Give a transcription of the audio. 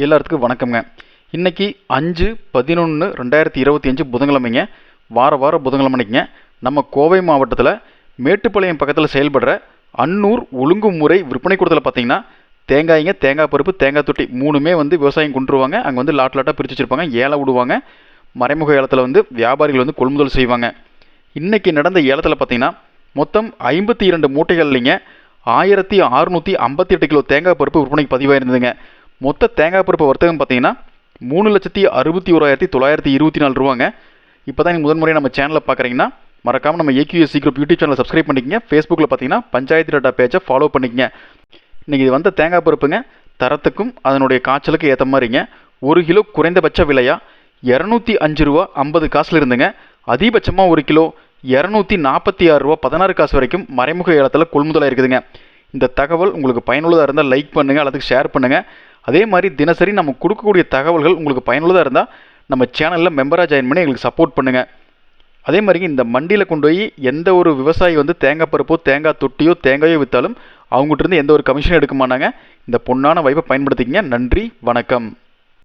எல்லாத்துக்கும் வணக்கம்ங்க. இன்னைக்கு அஞ்சு பதினொன்று ரெண்டாயிரத்தி இருபத்தி அஞ்சு புதன்கிழமைங்க. வார வார புதன்கிழமைக்குங்க நம்ம கோவை மாவட்டத்தில் மேட்டுப்பாளையம் பக்கத்தில் செயல்படுற அன்னூர் ஒழுங்குமுறை விற்பனை கூடத்தில் பார்த்தீங்கன்னா தேங்காய்ங்க தேங்காய் பருப்பு தேங்காய் தொட்டி மூணுமே வந்து விவசாயம் கொண்டுருவாங்க அங்கே வந்து லாட் லாட்டாக பிரித்து வச்சுருப்பாங்க. ஏலம் விடுவாங்க. மறைமுக ஏலத்தில் வந்து வியாபாரிகள் வந்து கொள்முதல் செய்வாங்க. இன்றைக்கி நடந்த ஏலத்தில் பார்த்தீங்கன்னா மொத்தம் ஐம்பத்தி இரண்டு மூட்டைகள்லிங்க ஆயிரத்தி அறுநூற்றி ஐம்பத்தி எட்டு கிலோ தேங்காய் பருப்பு விற்பனைக்கு பதிவாயிருந்ததுங்க. மொத்த தேங்காய் பருப்பு வர்த்தகம் பார்த்தீங்கன்னா மூணு லட்சத்தி அறுபத்தி ஓராயிரத்தி தொள்ளாயிரத்தி இருபத்தி நாலு ரூபாங்க. இப்போ தான் நீங்கள் முதன் நம்ம சேனலில் பார்க்குறீங்கன்னா மறக்காமல் நம்ம ஏக்யூஎஸ்சி குரூப் யூடியூப் சேனலை சப்ஸ்கிரைப் பண்ணிக்கங்க. ஃபேஸ்புக்கில் பார்த்தீங்கன்னா பஞ்சாயத்து டாட்டா பேஜை ஃபாலோ பண்ணிக்கங்க. இன்றைக்கி இது வந்த தேங்காய் பருப்புங்க தரத்துக்கும் அதனுடைய காய்ச்சலுக்கு ஏற்ற மாதிரிங்க. ஒரு கிலோ குறைந்தபட்ச விலையாக இரநூத்தி அஞ்சு ரூபா ஐம்பது காசில் இருந்துங்க. அதிகபட்சமாக ஒரு கிலோ இரநூத்தி நாற்பத்தி ஆறு ரூபா பதினாறு காசு வரைக்கும் மறைமுக ஏலத்தில் கொள்முதலாக இருக்குதுங்க. இந்த தகவல் உங்களுக்கு பயனுள்ளதாக இருந்தால் லைக் பண்ணுங்கள் அல்லது ஷேர் பண்ணுங்கள் அதே மாதிரி தினசரி நம்ம கொடுக்கக்கூடிய தகவல்கள் உங்களுக்கு பயனுள்ளதாக இருந்தால் நம்ம சேனலில் மெம்பராக ஜாயின் பண்ணி எங்களுக்கு சப்போர்ட் பண்ணுங்கள் அதே மாதிரி இந்த மண்டியில் கொண்டு போய் எந்த ஒரு விவசாயி வந்து தேங்காய் பருப்போ தேங்காய் தொட்டியோ தேங்காயோ விற்றாலும் அவங்ககிட்ட இருந்து எந்த ஒரு கமிஷனும் எடுக்க மாட்டாங்க. இந்த பொண்ணான வாய்ப்பை பயன்படுத்திக்கிங்க. நன்றி வணக்கம்.